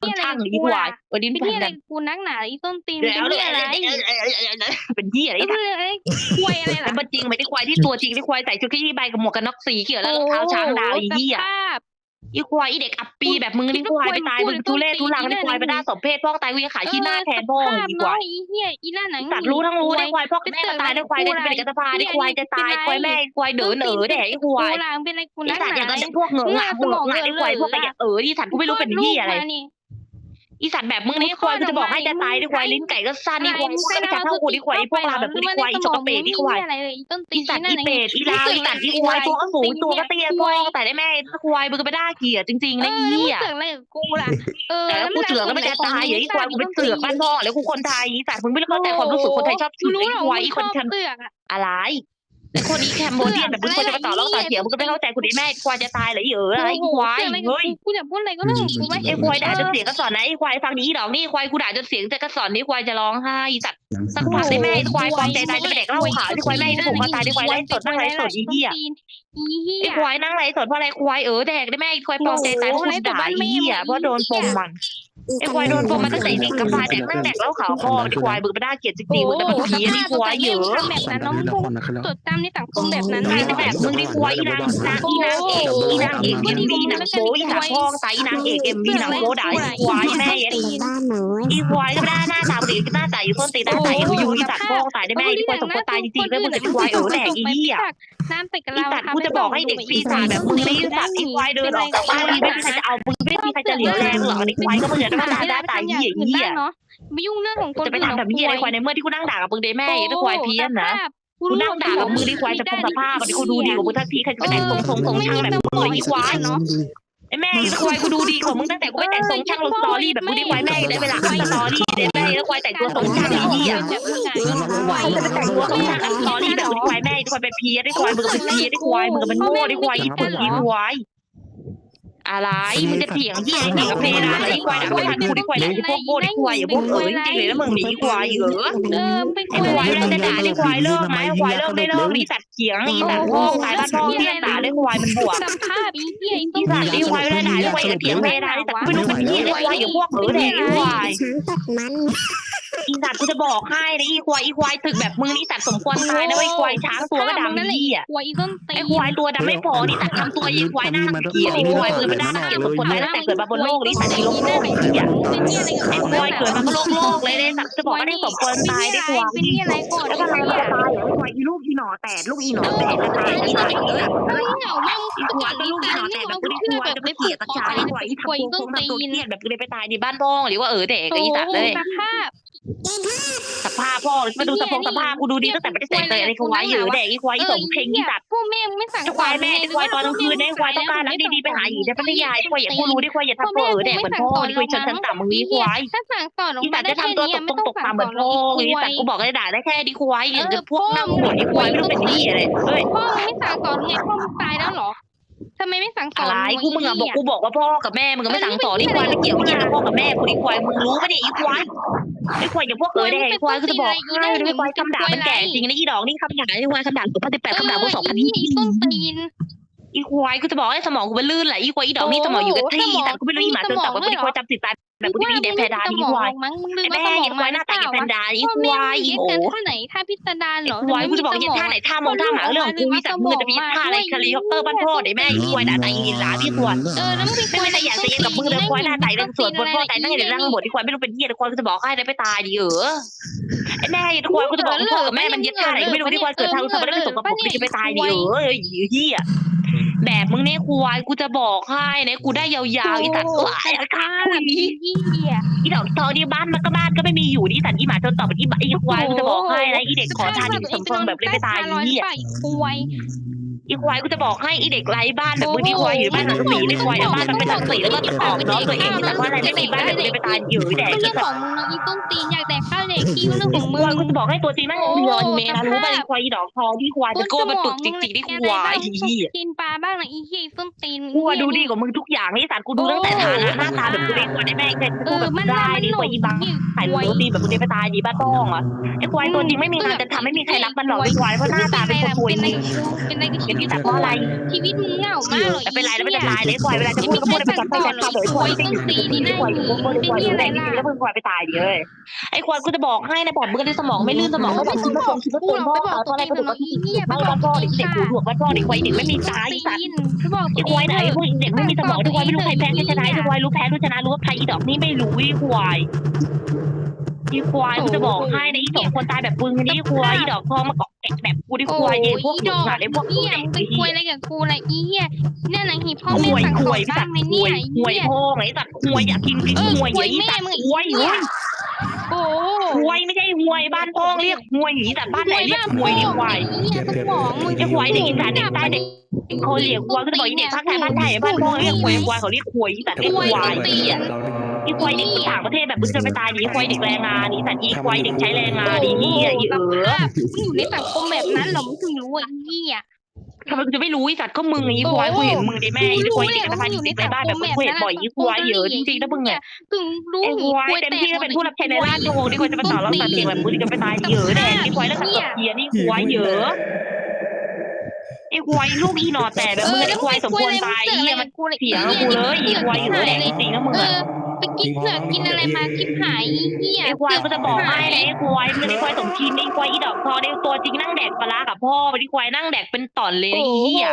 คนช่างดีกว่าเออดินเป็นพัที่นอะไรกันกูนักหนาอีต้นตีนแล้เป็นวที่อะไรเป็นที่อะไรเอ้ยที่เอ้ยควยอะไรแต่ล่ะมันจริงไหมที่ควายที่ตัวจริงที่ควายใส่ชุดที่ใบกับหมวกกันน็อกสีเขียวแล้วรองเท้าช้างดาวอีเหี้ยสภาพอีควายอีเด็กอัปปีแบบมึงนี่ควายไปตายมึงทุเรศทุลังนี่ควายไปหน้าสมเพศพ่อตายกูจะขายขี้หน้าแทนพ่ออีควายอีเหี้ยอีล่าหนังสัตว์รู้ทั้งรู้ได้ควายพ่อกับแม่มาตายได้ควายได้เป็นกระตาได้ควายจะตายควายแม่ควายเด๋อเหนอแดกไอ้ควายกูลางเป็นอะไรกูไอ้นักสัตว์หอย่างนานั้นพวกเหงือกเหงือกไอ้ควายพวกไอ้เออที่สัตว์กูไม่รู้เป็นที่อะไร อีสัตว์แบบมึงนี่ควายกูจะบอกให้จะตายด้วยควายลิ้นไก่ก็สั้นนี่ควายก็ไม่จะเท่ากูนี่ควายพวกเราแบบกูนี่ควายอีจกกระเปดนี่ควายอะไรเลยต้นตีอีนสัตว์อีเป็ดอีลาวอีสัตว์อีควายตัวก็สูงตัวก็เตี้ยพองแต่ได้แม่ควายมึงก็ไม่ได้เกียรจริงๆนะอีเหี้เหี้ยเสือกอะไรกับกูล่ะเออแต่กูเสือกก็ไม่จะตายอย่างอีควายกูเป็นเสือกบ้านพ่อแล้วกูคนไทยอีสัตว์มึงไม่เข้าใจความรู้สึกคนไทยชอบกูสืบรู้ไอ้หรอควายอีคนชชัอบนเสือกอะอะไรแต่ คนอีแคมโบเดียนแบบมึงควรจะมาต่อรองต่อเถียงมึงก็ไม่เข้าใจคุณไอ้แม่ควายจะตายเหรออีเอออะไรอีควายเฮ้ยกูจะพูดอะไรก็เรื่องของกูไหมไอ้ควายด่าจนเสียงกระสอนนะไอ้ควายฟังนี้ดอกนี่ควายกูด่าจนเสียงจะกระสอนนี่ควายจะร้องไห้สัตว์สักพักได้แม่ควายความใจตายจะไปเด็กเล่าขาวที่ควายแม่ที่ผมมาตายที่ควายไล่สดนั่งไล่สดอีเหี้ยอีเหี้ไอ้ยควายนั่งไล่สดเพราะอะไรควายเออแดกได้แม่ควายปลอมใจตายเพราะคุณด่าอีเหี้ยเพราะโดนปมมัน ไอ้ควายโดนปมมันตั้งแต่เด็กกับพาแดกนั่งแดกเล่าขาวพ่อไอ้ควายบึกไปได้เกียรติจริงๆมึงจะมาผีไอ้ควายเยอะทำแบบนั้นน้องพุ่งจดจำในสังคมแบบนั้นไอ้นะแบบมึงดีควายอีนางนางอีนางเอกอีนางเอกเอ็มวีหนังโป๊อีหนังพ่องตายอีนางเอกเอ็มวีหนังโป๊ด่าไอ้ควายแม่บ้านหนูอีควายก็ไม่ได้หน้าตาดีก็หน้าตาอยู่ต้นตีหน้าตาอยู่อยู่อีสัตว์พ่องตายได้แม่อีควายสมควรตายจริงๆแล้วมึงจะควายเออแดกอีเหี้ย น้ำติดกับอีเราสัตว์กูจะบอกให้เด็กปีศาจแบบมึงนี่สัตว์อีควายเดินออกจากบ้านไม่มีใครจะเอามึงไม่มีใครจะเหลียวแรงหรอกไอ้ควายก็มึงจะหน้าตาหน้าตาเหี้ยเหี้ยเนาะไม่ยุ่งเรื่องของคนจะไปทำแบบเหี้ยอะไรควายในเมื่อที่กูนั่งด่ากับมึงได้แม่ไอ้ควายเพี้ยนนะกูกูนั่งด่ากับมึงดีควายจะคงสภาพมันกูดูดีกว่ามึงทักทีใครจะไปแต่งทรงทรงทรงช่างแบบมึงเลยอีควายเนาะ ไอ้แม่ไอ้ควายกูดูดีกว่ามึงตั้งแต่กูไปแต่งทรงช่างลงสตอรี่แบบมึงดีควายแม่ได้เวลาอัพสตอรี่ได้แม่แล้วควายแต่งตัวทรงช่างไอ้เหี้ยควายจะไปแต่งตัวต้องการสตอรี่แบบควายแม่ควายไปเพี้ยได้ควายมึงก็เป็นเพี้ยได้ควายมึงก็เป็นโง่ได้ควายอีปุ่นอีควาย อะไรมึงจะเถียงที่ไอ้เถียงกับเพนะไอ้ควายด่าไม่ทันกูได้ควายด่าไอ้พวกโง่ได้ควายอย่าพวกเอ๋ยจริงเลยแล้วมึงหนีควายเหรอเออเป็นไอ้ควายแล้วจะด่าได้ควายเลิกไหมควายเลิกได้เลิกนี่ตัดเถียงนี่ตัดพ่อตายบ้านพ่อเที่ยด่าได้ควายมันบวกสภาพอีเหี้ยอีที่สัตว์ได้ควายได้ด่าได้ควายอย่าเถียงเพนะแต่กูไม่รู้เป็นที่ได้ควายอย่าพวกเอ๋ยแดกไอ้ควายช้างตัดมัน อีสัตว์กูจะบอกให้นะอีควายอีควายถึกแบบมึงนี่สัตว์สมควรตายนะไอ้ควายช้างตัวก็ดำนี่อะควายอีต้นตีไอ้ควายตัวดำไม่พอนี่สัตว์ทำตัวอีควายหน้าเกลียดไอ้ควายมือมันหน้าเกลียดสมควรตายตั้งแต่เกิดมาบนโลกนี่สัตว์อีโลกโลกไอ้เหี้ยเป็นเหี้ยอะไรกับไอ้ควายเกิดมาก็โลกโลกเลยเลยสัตว์จะบอกว่าได้สมควรตายได้ควายเป็นเหี้ยอะไรก่อนแล้วก็อะไรมันจะตายเหรอไอ้ควายอีลูกอีหนอแตดลูกอีหนอแตดจะตายไอ้สัตว์เออเหงามากอีควายก็ลูกอีหนอแตดแบบกูได้ควายจะไปเกลียดตะชายไอ้ควายอีทำตัวคงทำตัวเกลียดแบบกูเลยไปตายในบ้านพ่องหรือว่าเออเด็กไอ้สัตว์เลย สภาพสภาพพ่อมาดูสภาพสภาพกูดูดีตั้งแต่ไม่ได้ใส่เลยไอ้ควายอยู่เด็กไอ้ควายควายสมเพลงที่สัตว์พวกแม่ไม่สั่งควายแม่ควายตอนกลางคืนเนี่ยควายต้องการรักดีๆไปหาหญิงแต่พัทยาควายอย่าพูดรู้ดิควายอย่าทำตัวเออแดกเหมือนพ่อดิควายชนชั้นต่ำมึงนี้ควายถ้าสั่งสอนลงอีมาสัตว์จะทำตัวตกตรงตกต่ำเหมือนพ่ออีสัตว์กูบอกเลยด่าได้แค่ดีควายอย่างพวกนั่งหัวดีควายไม่รู้เป็นที่อะไรเฮ้ยพ่อไม่สั่งสอนไงพ่อมึงตายแล้วเหรอทำไมไม่สั่งสออะนไรกูมึงอะบอกกูบอกว่าพ่อกับแม่มึงก็ไม่สั่งสอนดีควายไม่เกี่ยวเกี่ยวกับพ่อกับแม่กูดีควายมึงรู้ปะเนี่ยอีควาย ไอ้ควายอย่างพวกเออแดกควายกูจะบอกให้ดีควายคำด่ามันแก่จริงนะอีดอกนี่คำด่าดีควายคำด่าสุพันธ์แปดคำด่ากูสองพันยี่ยี่ต้นตีนอีควายกูจะบอกให้สมองกูมันลื่นไหลอีควายอีดอกนี่สมองอยู่กับที่แต่กูไม่รู้อีหมาจนจับว่ากูดีควายจำติดตาย แบบกูดีเดนแพดาดีควายมั้งมึงลืมแม่อีควายหน้าตาอีแพนดาอีควายอีโอท่าไหนท่าพิสดารเหรอควายกูจะบอกยันท่าไหนท่ามองท่าหมาเรื่องของกูมีแต่มือจะมีท่าอะไรคาริคอปเตอร์บ้านพ่อเดี๋ยวแม่อีควายด่าตายอีหลาพี่ควายเออแล้วมึงไม่ไม่แต่อยากจะเย็นกับมือเลยควายหน้าตายเรื่องส่วนบนพ่อตายนั่งอยู่ในร่างบทที่ควายไม่รู้เป็นเหี้ยควายกูจะบอกให้ได้ไปตายดิเออไอ้แม่ควายกูจะบอกพ่อกับแม่มันยึดท่าไหนไม่รู้ที่ควายเกิดทางรู้สึกไม่ได้สมกับผมที่จะไปตายดิเออเหี้ย แบบมึงเนี่ยควายกูจะบอกให้เนี่ยกูได้ยาวๆอีสัตว์ควายอะค่ะยี่เหี้ยอีดอกทองที่บ้านมันก็บ้านก็ไม่มีอยู่นี่สัตว์อีหมาจนตอบอีอีควายกูจะบอกให้นะอีเด็กขอทานอีสมพงแบบเลยไปตายอีเหี้ยควาย อีควายกูจะบอกให้อีเด็กไร้บ้านแบบมึงที่ควายอยู่บ้านหลังสีนี่ควายเอาบ้านมันเป็นหลังสีแล้วก็ออกน้องตัวเองแต่ว่าอะไรไม่มีบ้านแบบเลยไปตายอยู่แดกไม่อีใช่สัขตองว์มึงอีต้นตีนอยากแดกข้าวแดกขี้เรื่องของมึควายกูจะบอกให้ตัวจริงแม่งมีรอยเมนะรู้ป่ะอีควายอีดอกทองที่ควายจะโก้มันปึกจริงๆที่ควายอีเหี้ยกินปลาบ้างนะอีเหี้ยต้นตีนกูดูดีกว่ามึงทุกอย่างนี่สัตว์กูดูตั้งแต่ฐานะหน้าตาแบบกูเด็กควายได้แม่งเคยเอกูอแบบมันได้ดีกว่าอีบังถ่ายรูปดีแบบมึงได้ไปตายดีบ้าต้องอะไอ้ควายตัวจริงไม่มีงานจะทำไม่มีใครรักมันหรอกไอ้ควายเพราะหน้าตาเป็นคนป่วยเป็นจอะไรริงเป็นอะไรเป็นอีสัตว์เพราะอะไรชีวิตมึงเหงามากเลยไม่เป็นไรแล้วไม่เป็นไรเลยควายเวลาจะพูดก็พูดไปก่อนไปก่อนไปควายไม่อยู่ที่ควายควายควายอยู่ไหนจริงๆแล้วมึงควายไปตายดิเลยไอ้ควายกูจะบอกให้นะแบบมึงในสมองไม่ลื่นสมองไม่แบบคิดว่าคนคิดว่ากูเป็นหรอกพ่อไปบอกเขาตัวอะไรเองกระดูกเนาะกระอีดิ่งเหี้ยไปไม่บอบ้ากนตัพ่อวเอเด็งกเด็กค่ะหูหนวกบ้านพ่อเด็กควายเด็กไม่มีตาไอ้สัตว์ไปบอกไอ้ควายไหนพวกเด็กไม่มีสมองทุกควายไม่รู้ใครแพ้ใครชนะทุกควายรู้แพ้รู้ชนะรู้ว่าใครอีดอกนี่ไม่รู้อีควายอีควายกูจะบอกให้นะอีสองคนตายแบบมึงนี่ควายอีดอกทองมาเกาะ แกะแบบกูดิควายเองพวกหดนุ่อมกหนาไอ้พวกเหี้ยแดกมึงไปไอ้คุเหี้ยยอะไรกับกูล่ะอีเหี้ยเนี่ยนะฮีพ่อหแม่วยสั่งหสอวยนสับ้าตงว์ในหเนี่วยยหวยเหี้ยพ่อไอ้สัตว์หวยอยากกินกินเออหวยคุยไอ้แม่สัตว์มึงหวยหวยโอ้หวยไม่ใช่หวยบ้านพ่อเรียกหวยอย่างนี้แต่บ้านไหนเรียกหวยนี่ควายเหี้ยสมองมึงไอ้ควายเด็กอีสานเด็กใต้เด็กเขาเรียกควายก็จะบอกไอ้เด็กภาคไทยบ้านไทยบ้านพ่อเรียกหวยควายเขาเรียกหวยแต่เรียกควายไอ้เหี้ยไอ้ควายเด็กต่างประเทศแบบมึงจะไปตายดีควายเด็กแรงงานนี่แต่อีควายเด็กใช้แรงงานดีนี่ไอ้เออมึงอยู่ในสังคมแบบนั้นเหรอมึงถึงรู้อะอีเหี้ยทำไมกูจะไม่รู้ไอ้สัตว์ก็มึงไอ้ควายกูเห็นมึงได้แม่ไอ้ควายเด็กกระพายเด็กในบ้านแบบมึงเห็นบ่อยไอ้ควายเยอะจริงๆนะมึงเนี่ยถึงรู้ไอ้หีควายเต็มที่ก็เป็นผู้รับใช้ในราชวงศ์ดีกว่าจะมาต่อแล้วตัดเสียงแบบมึงจะไปตายเยอะแดงไอ้ควายแล้วตัดเสียนี่ควายเยอะไอ้ควายลูกอีหนอแต่แบบมึงไอ้ควายสมควรตายเหี้ยมันกูเลยเสียงกูเลยไอ้ควายเยอะแดงจริงๆนะมึงเออะอ ไปกินเผือกกินอะไรมาชิบหายอีเหี้ยไอ้ควายก็จะบอกให้นะไอ้ควายมันไอ้ควายสมชีนไอ้ควายอีดอกทอไอ้ตัวจริงนั่งแดกปลากับพ่อไอ้ควายนั่งแดกเป็นต่อนเลยไอ้เหี้ย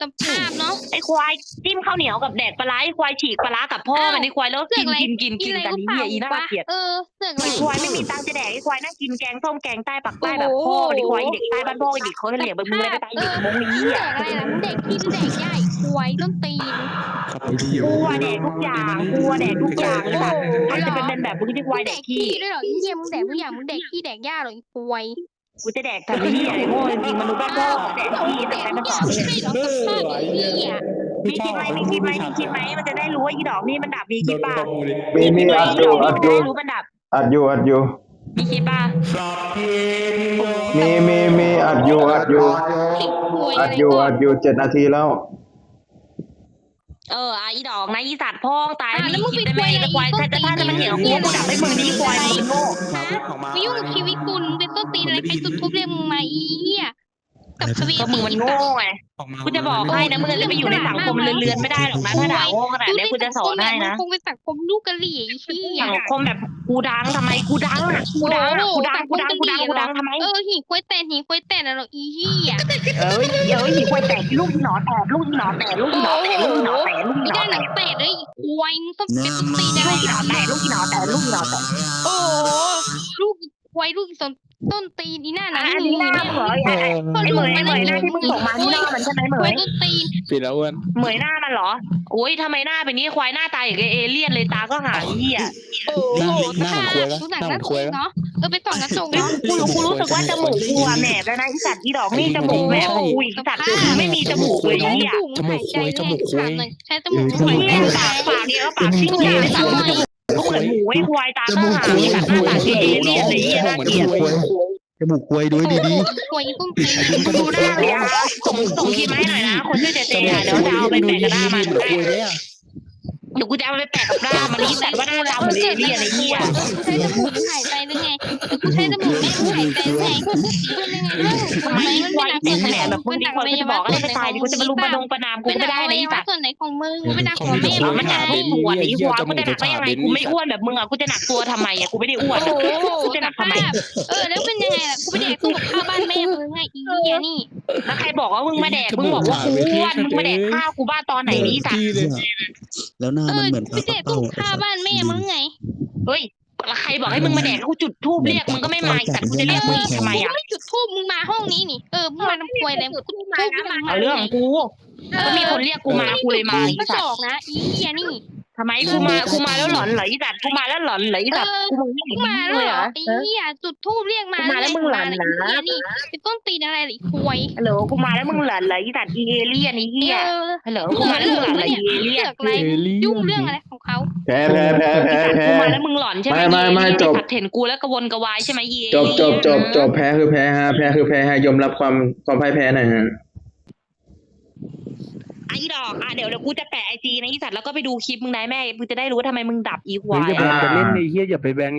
สภาพเนาะไอ้ควายจิ้มข้าวเหนียวกับแดกปลาไอ้ควายฉีกปลากับพ่อมันไอ้ควายแล้วกินกินกินกินกันนี่อีน่าเกลียดเออเสือกอะไรไอ้ควายไม่มีตังค์จะแดกไอ้ควายนั่งกินแกงส้มแกงใต้ปักใต้แบบพ่อไอ้ควายเด็กใต้บ้านพ่อไอ้เด็กเขาเหลี่ยมไปมึงเลยไปตายเด็กมงนี้เสืออะกอะไรล่ะมึงเด็กที่เด็กใหญ่ควายต้นตีนกลัวแดกทุกอย่างกลัวแดกทุกอย่างเลยแบบใครจะเป็นแบบมึงที่ควายแดกขี้ด้วยเหรออีเหี้ยมึงแดกทุกอย่างมึงแดกขี้แดกหญ้าเหรออีควายกูจะแดกทำนี่ไอ้โง่จริงมันรู้บ้านพ่อแดกขี้แต่ใครมันสอนเลยใช่เหรอสภาพไอ้เหี้ยมีคิดไหมมีคิดไหมมีคิดไหมมันจะได้รู้ว่าอีดอกนี่มันดับมีคิดป่ะมีมีอัดอยู่อัดจะอยู่ได้รู้มันดับอัดอยู่อัดอยู่มีคิดป่ะมีมีมีอัดอยู่อัดอยู่ติดควายอัดอยู่อัดอยู่เจ็ดนาทีแล้ว เอออีดอกนะอีสัตว์พ่องตายมีคิดได้ไหมไอ้ควายถ้าจะถ้าจะมันเหี่ยวกูกูดับไม่มึงนี่ควายมึงโง่ไม่ยุ่งกับชีวิตกูมึงเป็นต้นตีนอะไรใครจุดทุบเรียกมึงมาอีเหี้ยกับทวีก็มึงมันโง่ไง กูจะบอกให้นะมึงจะไปอยู่ในสังคมเลือนๆไม่ได้หรอกนะถ้าด่าโง่ขนาดนี้กูจะสอนให้นะคงเป็นสังคมลูกกะหรี่ไอ้เหี้ยสังคมแบบกูดังทำไมกูดังอะกูดังอะกูดังกูดังกูดังกูดังทำไมเออหีควายแตนหีควายแตนอะเหรออีเหี้ยเอ้ยเอ้ยหีควายแตกลูกหนอแตกลูกหนอแตกลูกหนอแตกลูกหนอแตกลูกหไม่นอได้หแตนังกเตะเลยอีควายมึงต้องเป็นต้นตีนอะไรลูกหนอแตกลูกหนอแตกลูกหนอแตกโอ้โหลูกค วายลูกต้นต้นตีนอีหน้าหนังอันนี้หน้ามึงเหรอไอ้ไอ้เหมยไอ้เหมยหน้าที่มึงส่งมาที่หน้ามันใช่ไหมเหมควายยต้นตีนปิดแล้วอ้วนเหมยหน้ามันเหรอโอ้ยทำไมหน้าเป็นนี้ควายหน้าตายอย่างเอเลี่ยนเลยตาก็หางเหี้ยโอ้โหสภาพดูหนังน่าสนเนาะเออไปส่องกระจกเฮ้ยเนาะกูรู้กูรู้สึกว่าจมูกกูอะแหนบแล้วนะไอสัตว์อีดอกนี่จมูกแหนบกูอีกสัตว์ไม่มีจมูกเลยเหี้ยจมูกควายจมูกควายใช้จมูกคไอ้วายเหี้ยปากปากเนี่ยก็ปากซิ่งใหญ่เลยปากก็ เหมือนหมูไอ้ควายตาก็หางไอ้สัตว์หน้าตาเอเลี่ยนเลยเหี้ยน่าเกลียดจมูกควายดูให้ดีควายต้นตีนมึงดูหน้าเลยอะส่งส่งคลิปมาให้หน่อยนะ คนชื่อเจๆเจอะเดี๋ยวจะเอาไปแปะกับหน้ามัน เหมือนควายเลยอะเดี๋ยวกูจะเอาไปแปะกับหน้ามันนี่แต่ว่าหน้าเราเหมือนเอเลี่ยนไอ้เหี้ยใช้จมูกหายใจหรือไงกูใช้จมูกไม่หายใจไงพูดยังไงเรื่องทำไมควายเต็มแหนแบบมึงดีควายกูจะบอกอะไรไปตายดิกูจะมาลุมมาดงประนามกูเป็นไม่ได้อวันะยไอ้วะสัตว์ส่วนไหนของมึงกูเป็นดักหัวแม่เอามึมันงหนักไงไม่ปวดไอ้ควายกูจะหนักได้ยังไงกูไม่อ้วนแบบมึงอะกูจะหนักตัวทำไมอะกูไม่ได้อ้วนโอ้โหกูจะหนักทำไมเออแล้วเป็นยังไงล่ะกูไปแดกตู้กับข้าวบ้านแม่มึงไงอีเหี้ยนี่แล้วใครบอกว่ามึงมาแดกมึงบอกว่ากูอ้วนมึงมาแดกข้าวกูบ้าตอนไหนนี่สัตว์ แล้วหน้าเอมันอเหมือนไปแดกตู้กับข้าวบ้านแม่มึงไงเฮ้ยแล้วใครบอกให้มึงมาแดกกูจุดทูบเรียกมึงก็ไม่มาอีสัตว์กูจะเรียกมึงอีกทำไมกูอะไม่จุดทูบมึงมาห้องนี้นี่เออมึงมาทำควยอะไรกูจุดทูบมึงมาเอาเรื่องของกูก็มีคนเรียกกูมากูเลยมาอีก็สัจตว์อกนะอีเหี้ยนี่ ทำไมกูมากูมาแล้วหลอนเหรออีสัตว์กูมาแล้วหลอนเหรออีสัตว์กูมึงไม่เห็นมาเลแล้วยเหเหรรออไอ้เหี้ยจุดทูบเรียกมากูมาแล้วมึงหลอนนะไอ้เหี้ยนี่เป็นต้นตีนอะไรหรือควยฮัลโหลกูมาแล้วมึงหลอนเหรออีสัตว์อีเอเลี่ยนอีเหี้ยเออฮัลโหลกูมาแล้วมึงหลอนเหรออีเอเลี่ยนเสือกอะไรยุ่งเรื่องอะไรของเขาแพ้แพ้แพ้แพ้แพ้กูมาแล้วมึงหลอนใช่ไหมไม่ไม่ไม่จบขัดเห็นกูแล้วกระวนกระวายใช่ไหมอีเอจบเลี่ยนจบจบจบแพ้คือแพ้ฮะแพ้คือแพ้ฮะยอมรับความความพ่ายแพ้หน่อยฮะ ไอ้ดอกอะเดี๋ยวเดี๋ยวกูจะแปะไอจีนะอีสัตว์แล้วก็ไปดูคลิปมึงได้แม่มึงจะได้รู้ว่าทำไมมึงดับอีควาเฮ้ยยอย่าอะไปเล่นในเฮียอย่าไปแบง